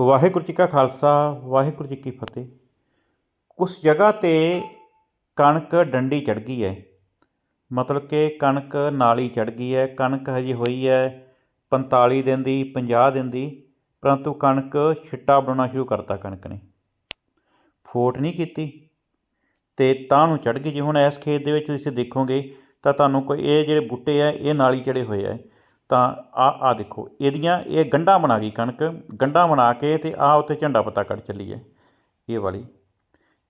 ਵਾਹਿਗੁਰੂ ਜੀ ਕਾ ਖਾਲਸਾ, ਵਾਹਿਗੁਰੂ ਜੀ ਕੀ ਫਤਿਹ। ਕੁਝ ਜਗ੍ਹਾ 'ਤੇ ਕਣਕ ਡੰਡੀ ਚੜ੍ਹ ਗਈ ਹੈ। ਮਤਲਬ ਕਿ ਕਣਕ ਨਾਲੀ ਚੜ੍ਹ ਗਈ ਹੈ। ਕਣਕ ਹਜੇ ਹੋਈ ਹੈ 45 ਦਿਨ ਦੀ 50 ਦਿਨ ਦੀ, ਪਰੰਤੂ ਕਣਕ ਛਿੱਟਾ ਬਣਾਉਣਾ ਸ਼ੁਰੂ ਕਰਤਾ ਕਣਕ ਨੇ। ਫੋਟ ਨਹੀਂ ਕੀਤੀ ਤੇ ਤਾਂ ਨੂੰ ਚੜ੍ਹ ਗਈ। ਜੇ ਹੁਣ ਇਸ ਖੇਤ ਦੇ ਵਿੱਚ ਤੁਸੀਂ ਦੇਖੋਗੇ ਤਾਂ ਤੁਹਾਨੂੰ ਕੋਈ ਇਹ ਜਿਹੜੇ ਬੂਟੇ ਆ, ਇਹ ਨਾਲੀ ਚੜੇ ਹੋਏ ਆ। ਤਾਂ ਆ ਆ ਦੇਖੋ, ਇਹਦੀਆਂ ਇਹ ਗੰਢਾਂ ਬਣਾ ਗਈ ਕਣਕ, ਗੰਢਾਂ ਬਣਾ ਕੇ ਤੇ ਆ ਉੱਤੇ ਝੰਡਾ ਪੱਤਾ ਕੱਢ ਚੱਲੀ ਹੈ, ਇਹ ਵਾਲੀ।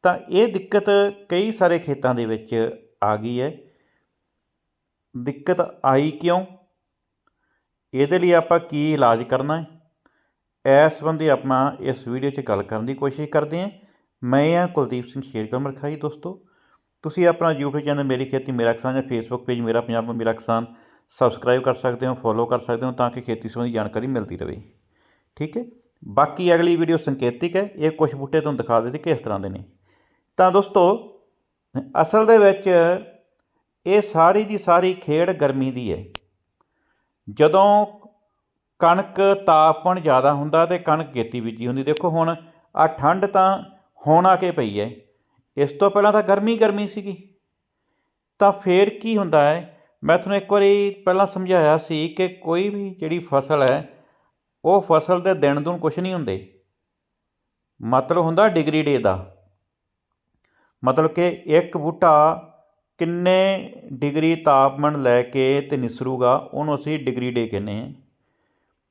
ਤਾਂ ਇਹ ਦਿੱਕਤ ਕਈ ਸਾਰੇ ਖੇਤਾਂ ਦੇ ਵਿੱਚ ਆ ਗਈ ਹੈ। ਦਿੱਕਤ ਆਈ ਕਿਉਂ? ਇਹਦੇ ਲਈ ਆਪਾਂ ਕੀ ਇਲਾਜ ਕਰਨਾ ਹੈ? ਇਸ ਸੰਬੰਧੀ ਆਪਾਂ ਇਸ ਵੀਡੀਓ 'ਚ ਗੱਲ ਕਰਨ ਦੀ ਕੋਸ਼ਿਸ਼ ਕਰਦੇ ਹਾਂ। ਮੈਂ ਹਾਂ ਕੁਲਦੀਪ ਸਿੰਘ ਸ਼ੇਰਗਲ ਮਰਖਾਈ ਦੋਸਤੋ। ਤੁਸੀਂ ਆਪਣਾ YouTube ਚੈਨਲ ਮੇਰੀ ਖੇਤੀ ਮੇਰਾ ਕਿਸਾਨ ਜਾਂ Facebook ਪੇਜ ਮੇਰਾ ਪੰਜਾਬ ਮੇਰਾ ਕਿਸਾਨ ਸਬਸਕ੍ਰਾਈਬ ਕਰ ਸਕਦੇ ਹੋ ਫੋਲੋ ਕਰ ਸਕਦੇ ਹੋ ਤਾਂ ਕਿ ਖੇਤੀ ਸੰਬੰਧੀ ਜਾਣਕਾਰੀ ਮਿਲਦੀ ਰਹੇ। ਠੀਕ ਹੈ? ਬਾਕੀ ਅਗਲੀ ਵੀਡੀਓ ਸੰਕੇਤਿਕ ਹੈ, ਇਹ ਕੁਝ ਬੂਟੇ ਤੁਹਾਨੂੰ ਦਿਖਾ ਦਿੱਤੇ ਕਿਸ ਤਰ੍ਹਾਂ ਦੇ ਨੇ। ਤਾਂ ਦੋਸਤੋ, ਅਸਲ ਦੇ ਵਿੱਚ ਇਹ ਸਾਰੀ ਦੀ ਸਾਰੀ ਖੇਡ ਗਰਮੀ ਦੀ ਹੈ। ਜਦੋਂ ਕਣਕ ਤਾਪਮਾਨ ਜ਼ਿਆਦਾ ਹੁੰਦਾ ਤੇ ਕਣਕ ਖੇਤੀ ਬੀਜੀ ਹੁੰਦੀ, ਦੇਖੋ ਹੁਣ ਆ ਠੰਡ ਤਾਂ ਹੁਣ ਆ ਕੇ ਪਈ ਹੈ। ਇਸ ਤੋਂ ਪਹਿਲਾਂ ਤਾਂ ਗਰਮੀ ਗਰਮੀ ਸੀਗੀ। ਤਾਂ ਫੇਰ ਕੀ ਹੁੰਦਾ ਹੈ? ਮੈਂ ਤੁਹਾਨੂੰ ਇੱਕ ਵਾਰੀ ਪਹਿਲਾਂ ਸਮਝਾਇਆ ਸੀ ਕਿ ਕੋਈ ਵੀ ਜਿਹੜੀ ਫਸਲ ਹੈ, ਉਹ ਫਸਲ ਦੇ ਦਿਨ ਦੁਨ ਕੁਝ ਨਹੀਂ ਹੁੰਦੇ। ਮਤਲਬ ਹੁੰਦਾ ਡਿਗਰੀ ਡੇ ਦਾ। ਮਤਲਬ ਕਿ ਇੱਕ ਬੂਟਾ ਕਿੰਨੇ ਡਿਗਰੀ ਤਾਪਮਾਨ ਲੈ ਕੇ ਤੇ ਨਿਸਰੂਗਾ, ਉਹਨੂੰ ਅਸੀਂ ਡਿਗਰੀ ਡੇ ਕਹਿੰਦੇ ਹਾਂ।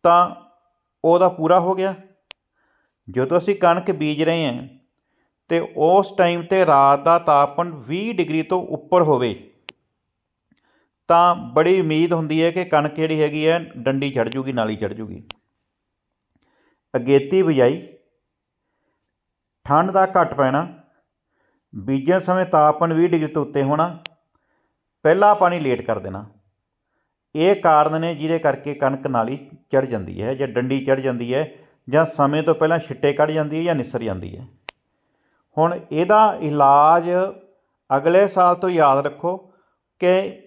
ਤਾਂ ਉਹਦਾ ਪੂਰਾ ਹੋ ਗਿਆ। ਜਦੋਂ ਅਸੀਂ ਕਣਕ ਬੀਜ ਰਹੇ ਹਾਂ, ਤੇ ਉਸ ਟਾਈਮ ਤੇ ਰਾਤ ਦਾ ਤਾਪਮਾਨ 20 ਡਿਗਰੀ ਤੋਂ ਉੱਪਰ ਹੋਵੇ। ਤਾਂ ਬੜੀ ਉਮੀਦ ਹੁੰਦੀ ਹੈ ਕਿ ਕਣਕ ਜਿਹੜੀ ਹੈਗੀ ਹੈ, ਡੰਡੀ ਚੜ ਜੂਗੀ, ਨਾਲੀ ਚੜ ਜੂਗੀ। ਅਗੇਤੀ ਬਿਜਾਈ, ਠੰਡ ਦਾ ਘੱਟ ਪੈਣਾ, ਬੀਜਣ ਸਮੇਂ ਤਾਪਮਾਨ 20 ਡਿਗਰੀ ਤੋਂ ਉੱਤੇ ਹੋਣਾ, ਪਹਿਲਾ ਪਾਣੀ ਲੇਟ ਕਰ ਦੇਣਾ। ਇਹ ਕਾਰਨ ਨੇ ਜਿਹਦੇ ਕਰਕੇ ਕਣਕ ਨਾਲੀ ਚੜ ਜਾਂਦੀ ਹੈ ਜਾਂ ਡੰਡੀ ਚੜ ਜਾਂਦੀ ਹੈ ਜਾਂ ਸਮੇਂ ਤੋਂ ਪਹਿਲਾਂ ਛਿੱਟੇ ਕੱਢ ਜਾਂਦੀ ਹੈ ਜਾਂ ਨਿਸਰ ਜਾਂਦੀ ਹੈ। ਹੁਣ ਇਹਦਾ ਇਲਾਜ ਅਗਲੇ ਸਾਲ ਤੋਂ ਯਾਦ ਰੱਖੋ ਕਿ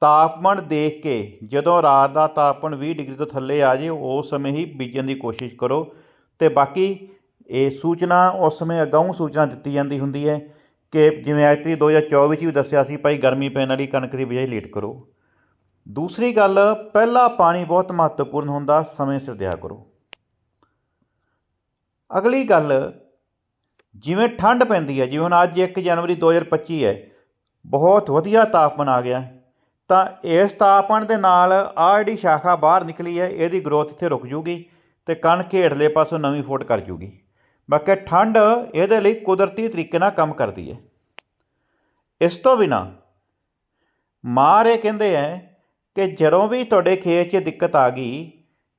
ਤਾਪਮਾਨ ਦੇਖ ਕੇ ਜਦੋਂ ਰਾਤ ਦਾ ਤਾਪਮਾਨ 20 ਡਿਗਰੀ ਤੋਂ ਥੱਲੇ ਆ ਜੇ ਉਸ ਸਮੇਂ ਹੀ ਬੀਜਣ ਦੀ ਕੋਸ਼ਿਸ਼ ਕਰੋ। ਤੇ ਬਾਕੀ ਇਹ ਸੂਚਨਾ, ਉਸ ਸਮੇਂ ਅਗਾਊਂ ਸੂਚਨਾ ਦਿੱਤੀ ਜਾਂਦੀ ਹੁੰਦੀ ਹੈ ਕਿ ਜਿਵੇਂ ਐਤਰੀ 2024 ਵਿੱਚ ਵੀ ਦੱਸਿਆ ਸੀ, ਭਾਈ ਗਰਮੀ ਪੈਣ ਵਾਲੀ ਕਣਕ ਦੀ ਬਿਜਾਈ ਲੇਟ ਕਰੋ। ਦੂਸਰੀ ਗੱਲ, ਪਹਿਲਾ ਪਾਣੀ ਬਹੁਤ ਮਹੱਤਵਪੂਰਨ ਹੁੰਦਾ, ਸਮੇਂ ਸਿਰ ਦਿਆ ਕਰੋ। ਅਗਲੀ ਗੱਲ, ਜਿਵੇਂ ਠੰਡ ਪੈਂਦੀ ਹੈ, ਜਿਵੇਂ ਹੁਣ ਅੱਜ 1 ਜਨਵਰੀ 2025 ਹੈ, ਬਹੁਤ ਵਧੀਆ ਤਾਪਮਾਨ ਆ ਗਿਆ। ਤਾਂ ਇਸ ਤਾਪਮਾਨ ਦੇ ਨਾਲ ਆਹ ਜਿਹੜੀ ਸ਼ਾਖਾ ਬਾਹਰ ਨਿਕਲੀ ਹੈ, ਇਹਦੀ ਗਰੋਥ ਇੱਥੇ ਰੁਕ ਜੂਗੀ ਤੇ ਕਣਕ ਹੇਠਲੇ ਪਾਸੋਂ ਨਵੀਂ ਫੋਟ ਕਰ ਜੂਗੀ। ਬਾਕੀ ਠੰਡ ਇਹਦੇ ਲਈ ਕੁਦਰਤੀ ਤਰੀਕੇ ਨਾਲ ਕੰਮ ਕਰਦੀ ਹੈ। ਇਸ ਤੋਂ ਬਿਨਾ ਮਾਰ ਇਹ ਕਹਿੰਦੇ ਹੈ ਕਿ ਜਦੋਂ ਵੀ ਤੁਹਾਡੇ ਖੇਤ 'ਚ ਦਿੱਕਤ ਆ ਗਈ,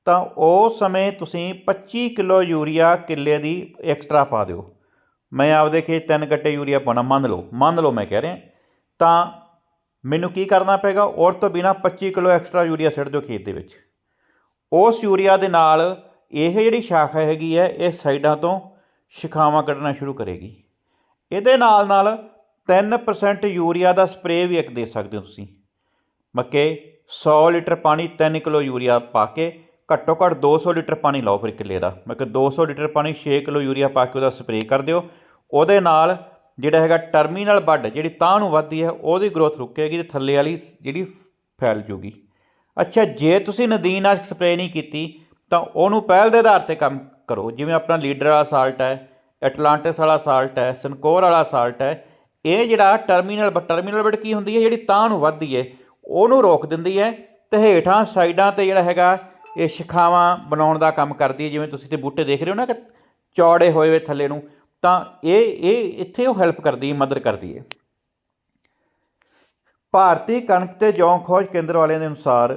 ਤਾਂ ਉਸ ਸਮੇਂ ਤੁਸੀਂ 25 ਕਿਲੋ ਯੂਰੀਆ ਕਿੱਲੇ ਦੀ ਐਕਸਟਰਾ ਪਾ ਦਿਓ। ਮੈਂ ਆਪਦੇ ਖੇਤ ਤਿੰਨ ਗੱਟੇ ਯੂਰੀਆ ਪਾਉਣਾ, ਮੰਨ ਲਓ ਮੰਨ ਲਓ ਮੈਂ ਕਹਿ ਰਿਹਾ। ਤਾਂ ਮੈਨੂੰ ਕੀ ਕਰਨਾ ਪਏਗਾ? ਔਰ ਤੋਂ ਬਿਨਾ 25 ਕਿਲੋ ਐਕਸਟਰਾ ਯੂਰੀਆ ਸਿੱਟ ਦਿਓ ਖੇਤ ਦੇ ਵਿੱਚ। ਉਸ ਯੂਰੀਆ ਦੇ ਨਾਲ ਇਹ ਜਿਹੜੀ ਸ਼ਾਖਾ ਹੈਗੀ ਹੈ, ਇਹ ਸਾਈਡਾਂ ਤੋਂ ਸ਼ਿਖਾਵਾਂ ਕੱਢਣਾ ਸ਼ੁਰੂ ਕਰੇਗੀ। ਇਹਦੇ ਨਾਲ ਨਾਲ 3% ਯੂਰੀਆ ਦਾ ਸਪਰੇਅ ਵੀ ਇੱਕ ਦੇ ਸਕਦੇ ਹੋ ਤੁਸੀਂ। ਮੱਕੇ 100 ਲੀਟਰ ਪਾਣੀ 3 ਕਿਲੋ ਯੂਰੀਆ ਪਾ ਕੇ ਘੱਟੋ ਘੱਟ 200 ਲੀਟਰ ਪਾਣੀ ਲਾਓ ਫਿਰ ਕਿੱਲੇ ਦਾ। ਮੈਂ ਕਿ 200 ਲੀਟਰ ਪਾਣੀ 6 ਕਿਲੋ ਯੂਰੀਆ ਪਾ ਕੇ ਉਹਦਾ ਸਪਰੇਅ ਕਰ ਦਿਓ। ਉਹਦੇ ਨਾਲ ਜਿਹੜਾ ਹੈਗਾ ਟਰਮੀਨਲ ਬੱਡ ਜਿਹੜੀ ਤਾਂ ਨੂੰ ਵੱਧਦੀ ਹੈ, ਉਹਦੀ ਗਰੋਥ ਰੁਕੇਗੀ ਤੇ ਥੱਲੇ ਵਾਲੀ ਜਿਹੜੀ ਫੈਲ ਜੂਗੀ। ਅੱਛਾ, ਜੇ ਤੁਸੀਂ ਨਦੀਨਾਸ਼ਕ ਸਪਰੇਅ ਨਹੀਂ ਕੀਤੀ, ਤਾਂ ਉਹਨੂੰ ਪਹਿਲ ਦੇ ਆਧਾਰ ਤੇ ਕੰਮ ਕਰੋ। ਜਿਵੇਂ ਆਪਣਾ ਲੀਡਰ ਵਾਲਾ ਸਾਲਟ ਹੈ ਐਟਲਾਂਟਿਸ ਵਾਲਾ ਸਾਲਟ ਹੈ ਸਨਕੋਰ ਵਾਲਾ ਸਾਲਟ ਹੈ, ਇਹ ਜਿਹੜਾ ਟਰਮੀਨਲ ਟਰਮੀਨਲ ਬੱਡ ਕੀ ਹੁੰਦੀ ਹੈ, ਜਿਹੜੀ ਤਾਂ ਨੂੰ ਵੱਧਦੀ ਹੈ, ਉਹਨੂੰ ਰੋਕ ਦਿੰਦੀ ਹੈ ਤੇ ਹੇਠਾਂ ਸਾਈਡਾਂ ਤੇ ਜਿਹੜਾ ਹੈਗਾ, ਇਹ ਸ਼ਿਖਾਵਾਂ ਬਣਾਉਣ ਦਾ ਕੰਮ ਕਰਦੀ ਹੈ। ਜਿਵੇਂ ਤੁਸੀਂ ਤੇ ਬੂਟੇ ਦੇਖ ਰਹੇ ਹੋ ਨਾ, ਕਿ ਚੌੜੇ ਹੋਏ ਹੋਏ ਥੱਲੇ ਨੂੰ ਤਾਂ ਇਹ ਇਹ ਇੱਥੇ ਉਹ ਹੈਲਪ ਕਰਦੀ ਹੈ, ਮਦਦ ਕਰਦੀ ਹੈ। ਭਾਰਤੀ ਕਣਕ ਤੇ ਜੌਂ ਖੋਜ ਕੇਂਦਰ ਵਾਲਿਆਂ ਦੇ ਅਨੁਸਾਰ,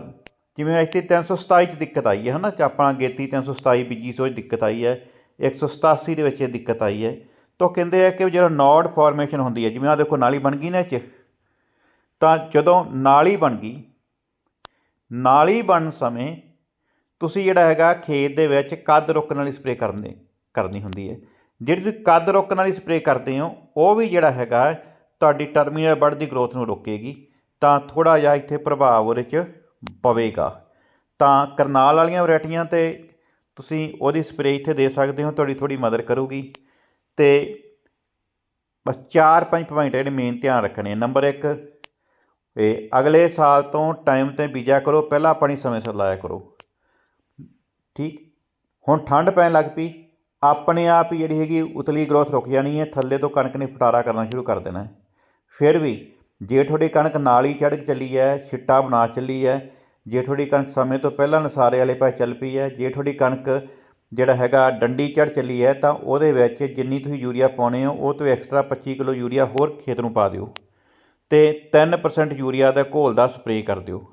ਜਿਵੇਂ ਇੱਥੇ 327 ਚ ਦਿੱਕਤ ਆਈ ਹੈ, ਹਨਾ? ਚ ਆਪਣਾ ਗੇਤੀ 327 ਬੀਜੀ ਸੋਚ ਦਿੱਕਤ ਆਈ ਹੈ 187 ਦੇ ਵਿੱਚ ਇਹ ਦਿੱਕਤ ਆਈ ਹੈ। ਤਾਂ ਕਹਿੰਦੇ ਆ ਕਿ ਜਿਹੜਾ ਨੋਡ ਫਾਰਮੇਸ਼ਨ ਹੁੰਦੀ ਹੈ, ਜਿਵੇਂ ਆ ਦੇਖੋ ਨਾਲੀ ਬਣ ਗਈ ਨਾ 'ਚ, ਤਾਂ ਜਦੋਂ ਨਾਲੀ ਬਣ ਗਈ, ਨਾਲੀ ਬਣਨ ਸਮੇਂ ਤੁਸੀਂ ਜਿਹੜਾ ਹੈਗਾ ਖੇਤ ਦੇ ਵਿੱਚ ਕੱਦ ਰੋਕਣ ਵਾਲੀ ਸਪਰੇਅ ਕਰਨੀ ਕਰਨੀ ਹੁੰਦੀ ਹੈ। ਜਿਹੜੀ ਤੁਸੀਂ ਕੱਦ ਰੋਕਣ ਵਾਲੀ ਸਪਰੇਅ ਕਰਦੇ ਹੋ, ਉਹ ਵੀ ਜਿਹੜਾ ਹੈਗਾ, ਤੁਹਾਡੀ ਟਰਮੀਨਲ ਬਰਡ ਦੀ ਗਰੋਥ ਨੂੰ ਰੋਕੇਗੀ, ਤਾਂ ਥੋੜਾ ਜਿਹਾ ਇੱਥੇ ਪ੍ਰਭਾਵ ਉਹਦੇ 'ਚ ਪਵੇਗਾ। ਤਾਂ ਕਰਨਾਲ ਵਾਲੀਆਂ ਵੈਰਾਈਟੀਆਂ ਤੇ ਤੁਸੀਂ ਉਹਦੀ ਸਪਰੇਅ ਇੱਥੇ ਦੇ ਸਕਦੇ ਹੋ, ਤੁਹਾਡੀ ਥੋੜੀ ਮਦਦ ਕਰੂਗੀ। ਤੇ ਬਸ ਚਾਰ ਪੰਜ ਪੁਆਇੰਟ ਜਿਹੜੇ ਮੇਨ ਧਿਆਨ ਰੱਖਣੇ ਨੰਬਰ 1 ਇਹ ਅਗਲੇ ਸਾਲ ਤੋਂ ਟਾਈਮ ਤੇ ਬੀਜਿਆ ਕਰੋ, ਪਹਿਲਾਂ ਪਾਣੀ ਸਮੇਂ ਸਿਰ ਲਾਇਆ ਕਰੋ। ਠੀਕ? ਹੁਣ ਠੰਡ ਪੈਣ ਲੱਗ ਪਈ ਆਪਣੇ ਆਪ ਹੀ ਜਿਹੜੀ ਹੈਗੀ ਉਤਲੀ ਗਰੋਥ ਰੁਕ ਜਾਣੀ ਹੈ, ਥੱਲੇ ਤੋਂ ਕਣਕ ਨੇ ਫਟਾਰਾ ਕਰਨਾ ਸ਼ੁਰੂ ਕਰ ਦੇਣਾ ਫਿਰ ਵੀ ਜੇ ਤੁਹਾਡੀ ਕਣਕ ਨਾਲ ਹੀ ਚੜ੍ਹ ਚੱਲੀ ਹੈ, ਛਿੱਟਾ ਬਣਾ ਚੱਲੀ ਹੈ, ਜੇ ਤੁਹਾਡੀ ਕਣਕ ਸਮੇਂ ਤੋਂ ਪਹਿਲਾਂ ਨਸਾਰੇ ਵਾਲੇ ਪਾਸੇ ਚੱਲ ਪਈ ਹੈ, ਜੇ ਤੁਹਾਡੀ ਕਣਕ ਜਿਹੜਾ ਹੈਗਾ ਡੰਡੀ ਚੜ੍ਹ ਚੱਲੀ ਹੈ, ਤਾਂ ਉਹਦੇ ਵਿੱਚ ਜਿੰਨੀ ਤੁਸੀਂ ਯੂਰੀਆ ਪਾਉਣੇ ਹੋ, ਉਹ ਤੋਂ ਐਕਸਟਰਾ 25 ਕਿਲੋ ਯੂਰੀਆ ਹੋਰ ਖੇਤ ਨੂੰ ਪਾ ਦਿਓ ਤੇ 3% ਯੂਰੀਆ ਦਾ ਘੋਲ ਦਾ ਸਪਰੇਅ ਕਰ ਦਿਓ।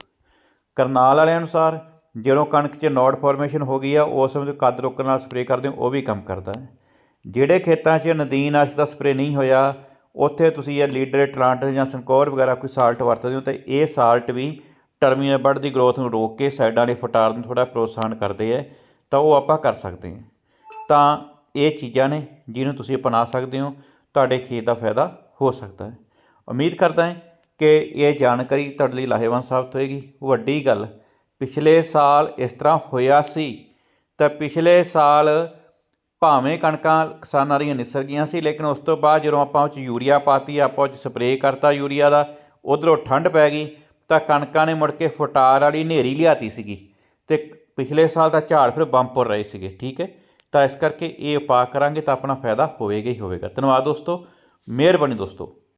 ਕਰਨਾਲ ਵਾਲਿਆਂ ਅਨੁਸਾਰ ਜਦੋਂ ਕਣਕ 'ਚ ਨੋਡ ਫਾਰਮੇਸ਼ਨ ਹੋ ਗਈ ਆ, ਉਸ ਵਿੱਚ ਕੱਦ ਰੋਕਣ ਨਾਲ ਸਪਰੇਅ ਕਰਦੇ ਹੋ, ਉਹ ਵੀ ਕੰਮ ਕਰਦਾ ਹੈ। ਜਿਹੜੇ ਖੇਤਾਂ 'ਚ ਨਦੀਨਾਸ਼ਕ ਦਾ ਸਪਰੇਅ ਨਹੀਂ ਹੋਇਆ, ਉੱਥੇ ਤੁਸੀਂ ਇਹ ਲੀਡਰ ਟਲਾਂਟ ਜਾਂ ਸੰਕੌਰ ਵਗੈਰਾ ਕੋਈ ਸਾਲਟ ਵਰਤਦੇ ਹੋ, ਤੇ ਇਹ ਸਾਲਟ ਵੀ ਟਰਮੀਨਲ ਦੀ ਗਰੋਥ ਨੂੰ ਰੋਕ ਕੇ ਸਾਈਡਾਂ ਦੇ ਫਟਾਰ ਨੂੰ ਥੋੜਾ ਪ੍ਰੋਤਸਾਹਨ ਕਰਦੇ ਹੈ, ਤਾਂ ਉਹ ਆਪਾਂ ਕਰ ਸਕਦੇ ਹਾਂ। ਤਾਂ ਇਹ ਚੀਜ਼ਾਂ ਨੇ ਜਿਹਨੂੰ ਤੁਸੀਂ ਅਪਣਾ ਸਕਦੇ ਹੋ, ਤੁਹਾਡੇ ਖੇਤ ਦਾ ਫਾਇਦਾ ਹੋ ਸਕਦਾ ਹੈ। ਉਮੀਦ ਕਰਦਾ ਹਾਂ ਕਿ ਇਹ ਜਾਣਕਾਰੀ ਤੁਹਾਡੇ ਲਈ ਲਾਹੇਵੰਦ ਸਾਬਤ ਹੋਏਗੀ। ਵੱਡੀ ਗੱਲ ਪਿਛਲੇ ਸਾਲ ਇਸ ਤਰ੍ਹਾਂ ਹੋਇਆ ਸੀ। ਤਾਂ ਪਿਛਲੇ ਸਾਲ ਭਾਵੇਂ ਕਣਕਾਂ ਕਿਸਾਨਾਂ ਦੀਆਂ ਨਿਸਰ ਗਈਆਂ ਸੀ, ਲੇਕਿਨ ਉਸ ਤੋਂ ਬਾਅਦ ਜਦੋਂ ਆਪਾਂ ਉਹ 'ਚ ਯੂਰੀਆ ਪਾਤੀ, ਆਪਾਂ ਉਹ 'ਚ ਸਪਰੇਅ ਕਰਤਾ ਯੂਰੀਆ ਦਾ, ਉਧਰੋਂ ਠੰਡ ਪੈ ਗਈ, ਤਾਂ ਕਣਕਾਂ ਨੇ ਮੁੜ ਕੇ ਫਟਾਰ ਵਾਲੀ ਹਨੇਰੀ ਲਿਆਤੀ ਸੀਗੀ। ਤੇ ਪਿਛਲੇ ਸਾਲ ਦਾ ਝਾੜ ਫਿਰ ਬੰਪਰ ਰਹੇ ਸੀਗੇ, ਠੀਕ ਹੈ? ਤਾਂ ਇਸ ਕਰਕੇ ਇਹ ਉਪਾਅ ਕਰਾਂਗੇ ਤਾਂ ਆਪਣਾ ਫਾਇਦਾ ਹੋਵੇਗਾ ਹੀ ਹੋਵੇਗਾ। ਧੰਨਵਾਦ ਦੋਸਤੋ, ਮਿਹਰਬਾਨੀ ਦੋਸਤੋ।